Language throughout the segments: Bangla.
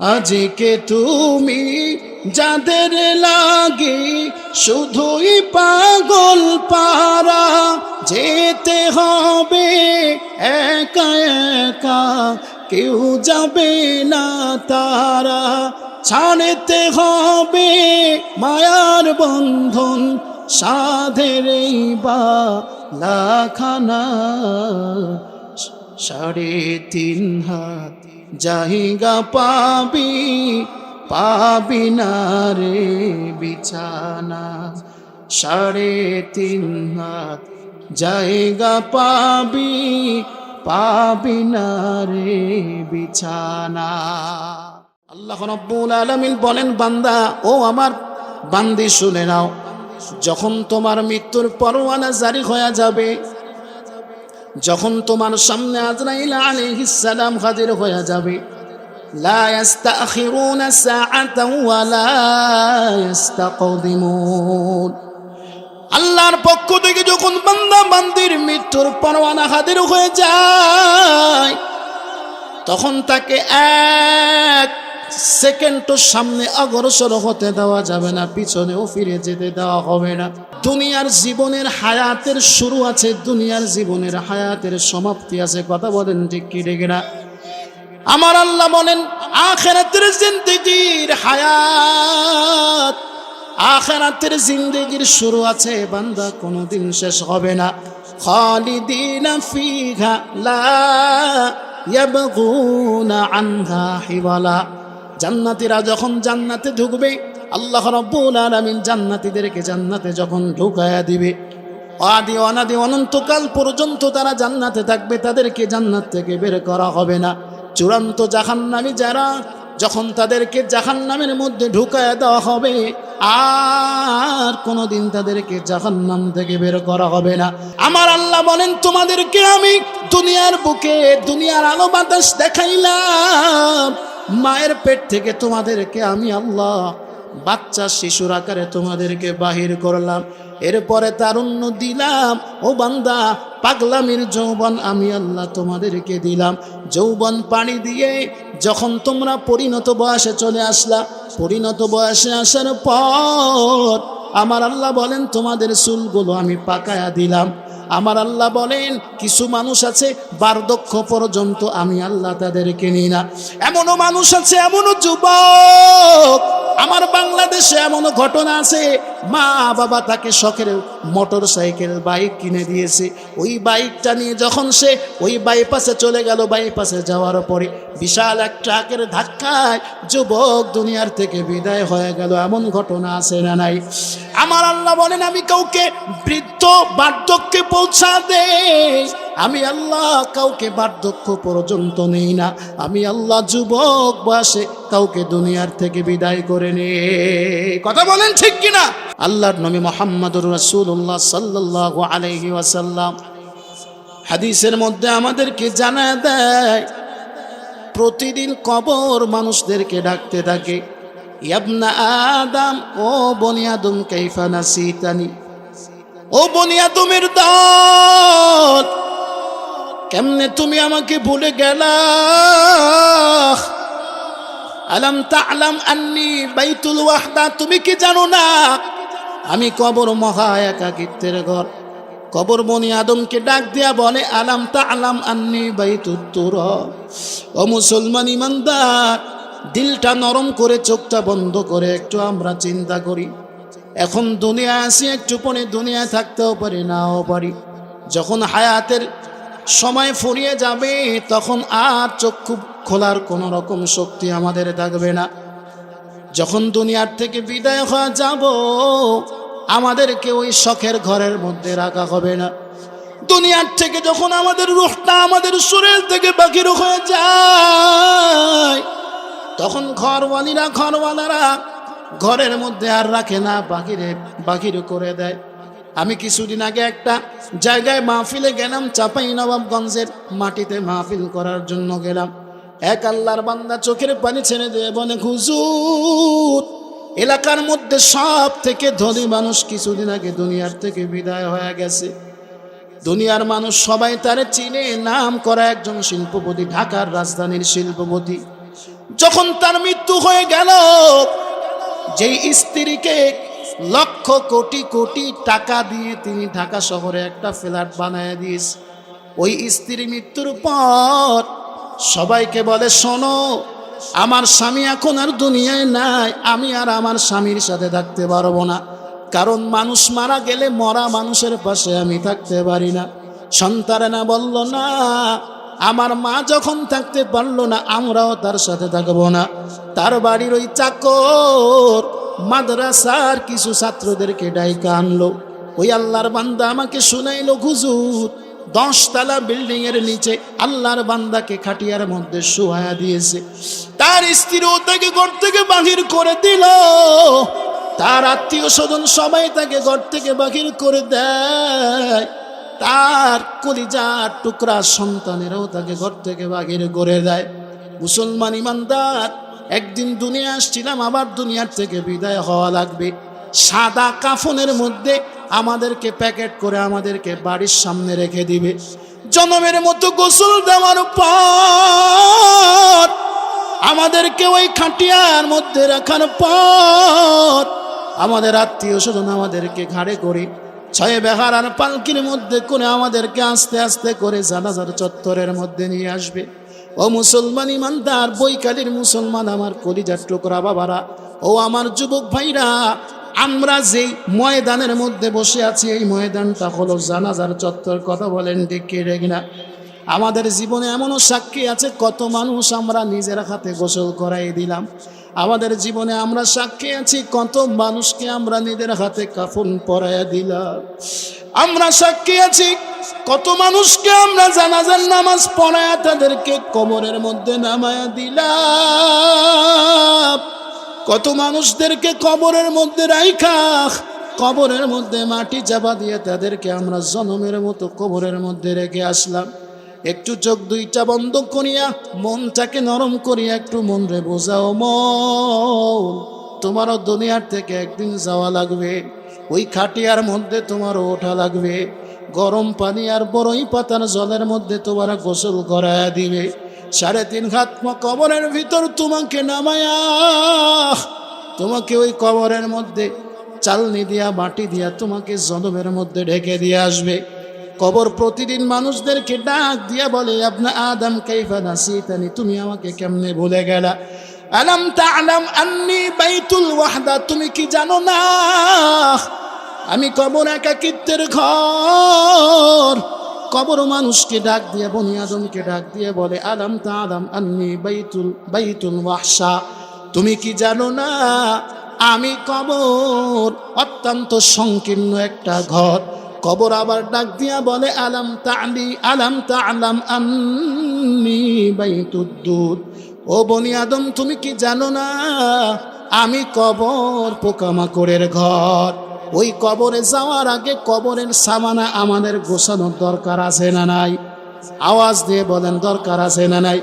আজকে তুমি যাদের লাগে শুধুই পাগল পারা যেতে হবে একা একা, কেউ যাবে না তারা। ছাড়তে হবে মায়ার বন্ধন, সাধের বা লাখানা সাড়ে তিন হাত জায়গা পাবি পাবি না রে বিছানা। সাড়ে তিন হাত জায়গা পাবি পাবি না রে বিছানা। আল্লাহ রব্বুল আলামিন বলেন, বান্দা, ও আমার বান্দি শুনে নাও, যখন তোমার মৃত্যুর পরোয়ানা জারি হয়ে যাবে যখন তোমার সামনে আজরাইল আলাইহিস সালাম হাজির হয়ে যাবে, লা ইস্তাখিরুনা সাআতাও ওয়া লা ইস্তাকদিমুন আল্লাহর পক্ষ থেকে যখন বান্দা বান্দির মৃত্যুর পরোয়ানা হাজির হয়ে যায়, তখন তাকে এক সেকেন্ডও সামনে অগ্রসর হতে দেওয়া যাবে না, পিছনেও ফিরে যেতে দেওয়া হবে না। দুনিয়ার জীবনের হায়াতের শুরু আছে, দুনিয়ার জীবনের হায়াতের সমাপ্তি আছে। কথা বলেন ঠিক কি ডেকে না? আমার আল্লাহ বলেন, আখেরাতের জিন্দগির হায়াত, আখেরাতের জিন্দগির শুরু আছে, বান্দা কোনোদিন শেষ হবে না। খালিদিনা ফিহা লা ইয়াবগুনা আনহা হিওয়ালা। জান্নাতীরা যখন জান্নাতে ঢুকবে আল্লাহ রাব্বুল আলামিন জান্নাতীদেরকে জান্নাতে যখন ঢুকায়া দিবে, আদি অনাদি অনন্তকাল পর্যন্ত তারা জান্নাতে থাকবে, তাদেরকে জান্নাত থেকে বের করা হবে না। চূড়ান্ত জাহান্নামী যারা, যখন তাদেরকে জাহান্নামের মধ্যে ঢুকায় দেওয়া হবে, আর কোনোদিন তাদেরকে জাহান্নাম থেকে বের করা হবে না। আমার আল্লাহ বলেন, তোমাদেরকে আমি দুনিয়ার বুকে, দুনিয়ার আলো বাতাস দেখাইলাম। মায়ের পেট থেকে তোমাদেরকে আমি আল্লাহ বাচ্চা শিশুর আকারে তোমাদেরকে বাহির করলাম। এরপরে তারুণ্য দিলাম। ও বান্দা, পাগলামির যৌবন আমি আল্লাহ তোমাদেরকে দিলাম। যৌবন পানি দিয়ে যখন তোমরা পরিণত বয়সে চলে আসলা, পরিণত বয়সে আসার পর আমার আল্লাহ বলেন, তোমাদের চুলগুলো আমি পাকায়া দিলাম। আমার আল্লাহ বলেন, কিছু মানুষ আছে বার্ধক্য পর্যন্ত আমি আল্লাহ তাদেরকে নিই না। এমনও মানুষ আছে, এমনও যুবক আমার বাংলাদেশে এমন ঘটনা আছে মা বাবা তাকে শখের মোটর সাইকেল, বাইক কিনে দিয়েছে। ওই বাইকটা নিয়ে যখন সে ওই বাইপাসে চলে গেল, বাইপাসে যাওয়ার পরে বিশাল এক ট্রাকের ধাক্কায় যুবক দুনিয়ার থেকে বিদায় হয়ে গেল। এমন ঘটনা আছে না নাই? আমার আল্লাহ বলেন, আমি কাউকে বৃদ্ধ বার্ধক্যে পৌঁছা দে। আমি আল্লাহ কাউকে বার্ধক্য পর্যন্ত নেই না। আমি আল্লাহ যুবক বয়সে কাউকে দুনিয়ার থেকে বিদায় করে নে। কথা বলেন ঠিক কিনা? আল্লাহর নবী মোহাম্মদুর রসুল্লাহ সাল্লাল্লাহু আলাইহি ওয়াসাল্লাম। হাদিসের মধ্যে আমাদেরকে জানা দেয়, প্রতিদিন কবর মানুষদেরকে ডাকতে থাকে, ইয়াবনা আদম, ও বনি আদম, কাইফা নাসিতানি? ও বনি আদমের দল, কেমনে তুমি আমাকে ভুলে গেলা? আলাম তালাম আন্নি বাইতুল ওয়াহদা, তুমি কি জানো না? আমি কবর মহা একাকিত্বের ঘর। কবর বনি আদমকে ডাক দিয়া বলে, আলাম তা আলাম আন্নি বাইতুত্তর ও মুসলমান ইমানদার, দিলটা নরম করে, চোখটা বন্ধ করে, একটু আমরা চিন্তা করি। এখন দুনিয়া আসি, একটু পরে দুনিয়ায় থাকতেও পারি নাও পারি। যখন হায়াতের সময় ফুরিয়ে যাবে, তখন আর চক্ষু খোলার কোনো রকম শক্তি আমাদের থাকবে না। যখন দুনিয়ার থেকে বিদায় হয়ে যাব, আমাদেরকে ওই শখের ঘরের মধ্যে রাখা হবে না। দুনিয়ার থেকে যখন আমাদের রুখটা আমাদের শরীর থেকে বাকির হয়ে যায়, তখন ঘরওয়ালিরা, ঘরওয়ালারা ঘরের মধ্যে আর রাখে না বাহিরে বাহিরে করে দেয়। আমি কিছুদিন আগে একটা জায়গায় মাহফিলে গেলাম, চাপাই নবাবগঞ্জের মাটিতে মাহফিল করার জন্য গেলাম। এক আল্লাহর বান্দা চোখের পানি ছেড়ে দিয়ে বলে, হুজুর, এলাকার মধ্যে সব থেকে ধনী মানুষ কিছুদিন আগে দুনিয়ার থেকে বিদায় হয়ে গেছে। দুনিয়ার মানুষ সবাই তারে চিনে, নাম করা একজন শিল্পপতি, ঢাকার রাজধানীর শিল্পপতি। যখন তার মৃত্যু হয়ে গেল, যেই স্ত্রীকে লক্ষ কোটি কোটি টাকা দিয়ে তিনি ঢাকা শহরে একটা ফ্ল্যাট বানায় দিয়েছে, ওই স্ত্রী মৃত্যুর পর সবাইকে বলে, শোনো, আমার স্বামী এখন আর দুনিয়ায় নাই, আমি আর আমার স্বামীর সাথে থাকতে পারব না। কারণ মানুষ মারা গেলে মরা মানুষের পাশে আমি থাকতে পারি না। সন্তানেরা বলল, না, আমার মা যখন থাকতে পারল না, আমরাও তার সাথে থাকব না। তার বাড়ির ওই চাকর মাদ্রাসার কিছু ছাত্রদেরকে ডাইকা আনলো। ওই আল্লাহর বান্দা আমাকে শুনাইলো, হুজুর দশতলা বিল্ডিং এর নিচে আল্লাহর বান্দাকে খাটিয়ার মধ্যে শোয়া দিয়েছে। তার স্ত্রীও তাকে ঘর থেকে বাহির করে দিল। তার আত্মীয় স্বজন সবাই তাকে ঘর থেকে বাহির করে দেয়। তার কলিজার টুকরা সন্তানেরাও তাকে ঘর থেকে বাহির করে দেয়। মুসলমান ইমানদার, একদিন দুনিয়া আসছিলাম, আবার দুনিয়ার থেকে বিদায় হওয়া লাগবে। সাদা কাফনের মধ্যে আমাদেরকে প্যাকেট করে আমাদেরকে বাড়ির সামনে রেখে দিবে। জনমের মতো গোসল দেওয়ার পর, আমাদেরকে ওই খাটিয়ার মধ্যে রাখার পর, আমাদের আত্মীয় স্বজন আমাদেরকে ঘাড়ে করে, ছয় বেহার আর পালকির মধ্যে করে আমাদেরকে আস্তে আস্তে করে জানাজার চত্বরের মধ্যে নিয়ে আসবে। ও মুসলমান ইমানদার, বৈকালীর মুসলমান আমার কলিজার টুকরা বাবারা, ও আমার যুবক ভাইরা আমরা যেই ময়দানের মধ্যে বসে আছি, এই ময়দানটা হলো জানাজার চত্বর। কথা বলেন ডেকে রেগে না? আমাদের জীবনে এমনও সাক্ষী আছে, কত মানুষ আমরা নিজের হাতে গোসল করাই দিলাম। আমাদের জীবনে আমরা সাক্ষী আছি, কত মানুষকে আমরা নিজের হাতে কাফন পরাইয়া দিলাম। আমরা সাক্ষী আছি, কত মানুষকে আমরা জানাজার নামাজ পড়ায়া তাদেরকে কবরের মধ্যে নামায়া দিলাম। কত মানুষদেরকে কবরের মধ্যে রাইখা, কবরের মধ্যে মাটি চাপা দিয়ে তাদেরকে আমরা জনমের মতো কবরের মধ্যে রেখে আসলাম। একটু চোখ দুইটা বন্ধ করিয়া, মনটাকে নরম করিয়া একটু মন রে বোঝাও, মন, তোমারও দুনিয়ার থেকে একদিন যাওয়া লাগবে। ওই খাটিয়ার মধ্যে তোমারও ওঠা লাগবে। গরম পানি আর বড়ই পাতার জলের মধ্যে তোমার গোসল করায়া দিবে। সাড়ে তিন হাত কবরের ভিতর তোমাকে নামায়া, তোমাকে ওই কবরের মধ্যে চালনি দিয়া, মাটি দিয়া, তোমাকে জনমের মধ্যে ঢেকে দিয়ে আসবে। কবর প্রতিদিন মানুষদেরকে ডাক দিয়া বলে আপনা আদম, কাইফা নাসিতানি, তুমি আমাকে কেমনে ভুলে গেলা? আলাম তাআলাম আন্নি বাইতুল ওয়াহদা, তুমি কি জানো না? আমি কবর একাকিত্বের ঘর। কবর মানুষকে ডাক দিয়ে, বনি আদমকে ডাক দিয়ে বলে, আলাম তাআলাম আন্নি বাইতুল বাইতুল ওয়াহশা। তুমি কি জানো না? আমি কবর, অত্যন্ত সংকীর্ণ একটা ঘর। কবর আবার ডাক দিয়া বলে, আলাম তালি আলাম তালাম আন্নি বাইতুদ্দুদ ও বনি আদম, তুমি কি জানো না? আমি কবর পোকামাকড়ের ঘর। ওই কবরে যাওয়ার আগে কবরের সামানা আমাদের গোছানোর দরকার আছে না নাই? আওয়াজ দিয়ে বলেন, দরকার আছে না নাই?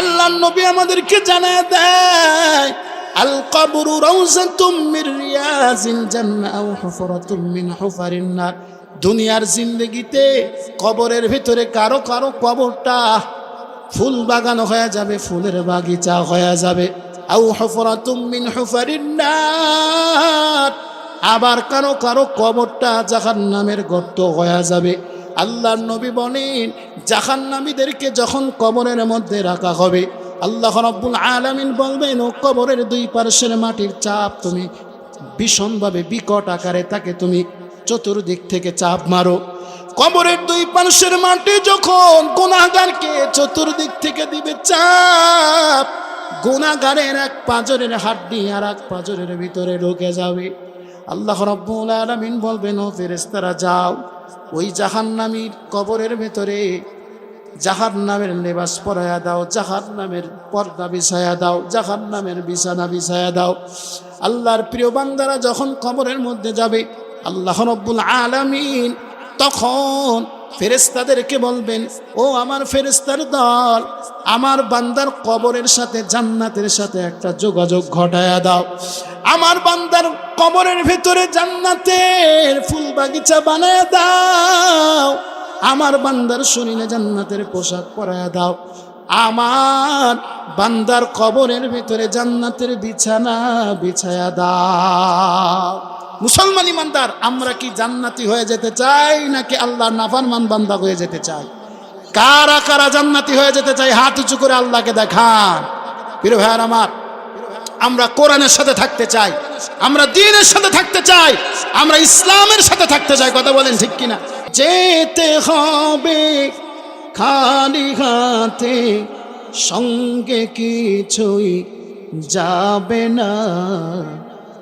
আল্লাহ নবী আমাদেরকে জানা দেয়, আল কবরু রাউজাতুম মির রিয়াজিল জান্নাহ আও হুফরাতুম দুনিয়ার জিন্দগিতে কবরের ভিতরে কারও কারও কবরটা ফুল বাগান হয়ে যাবে, ফুলের বাগিচা হয়ে যাবে। আউ হফরাতুম মিন হুফারিন নার। আবার কারও কারও কবরটা জাহান নামের গর্ত হয়ে যাবে। আল্লাহর নবী বলেন জাহান নামীদেরকে যখন কবরের মধ্যে রাখা হবে, আল্লাহ রব্বুল আলামিন বলবেন, ও কবরের দুই পার্শ্বের মাটির চাপ তুমি ভীষণভাবে বিকট আকারে তাকে তুমি চতুর্দিক থেকে চাপ মারো। কবরের দুই পার্শ্বের মাটি যখন গুণাগারকে চতুর্দিক থেকে দিবে চাপ গুণাগারের এক পাঁজরের হাড্ডি আর এক পাঁজরের ভিতরে ঢুকে যাবে। আল্লাহ রব্বুল আলমিন বলবেন, ও ফেরেস্তারা যাও। ওই জাহান্নামীর কবরের ভেতরে জাহার নামের লেবাস পরায়া দাও জাহার নামের পর্দা বিছায়া দাও জাহার নামের বিছানা বিছায়া দাও। আল্লাহর প্রিয় বান্দারা যখন কবরের মধ্যে যাবে, আল্লাহ রব্বুল আলমিন তখন ফেরেস্তাদেরকে বলবেন, ও আমার ফেরেস্তার দল, আমার বান্দার কবরের সাথে জান্নাতের সাথে একটা যোগাযোগ ঘটায়া দাও। আমার বান্দার কবরের ভিতরে জান্নাতের ফুল বাগিচা বানায় দাও। আমার বান্দার শরীরে জান্নাতের পোশাক পরায়া দাও। আমার বান্দার কবরের ভিতরে জান্নাতের বিছানা বিছায়া দাও। মুসলমান ইমানদার, আমরা কি জান্নাতি হয়ে যেতে চাই নাকি আল্লাহ নাফারমান বান্দা হয়ে যেতে চাই? কারা কারা জান্নাতি হয়ে যেতে চাই? হাত উঁচু করে আল্লাহকে দেখান। প্রিয় ভাইয়ার আমার, আমরা কোরআনের সাথে থাকতে চাই, আমরা দিনের সাথে থাকতে চাই, আমরা ইসলামের সাথে থাকতে চাই, কথা বলেন ঠিক কিনা? যেতে হবে খালি হাতে, সঙ্গে কিছুই যাবে না।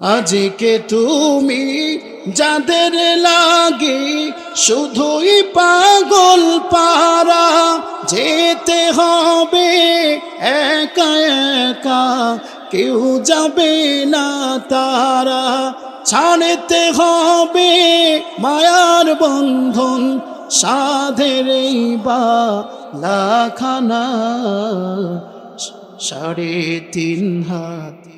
আজকে তুমি? যাদের লাগে শুধুই পাগল পারা যেতে হবে একা একা, কেউ যাবে না তারা। ছাড়তে হবে মায়ার বন্ধন, সাধের বা লাখানা সাড়ে তিন হাত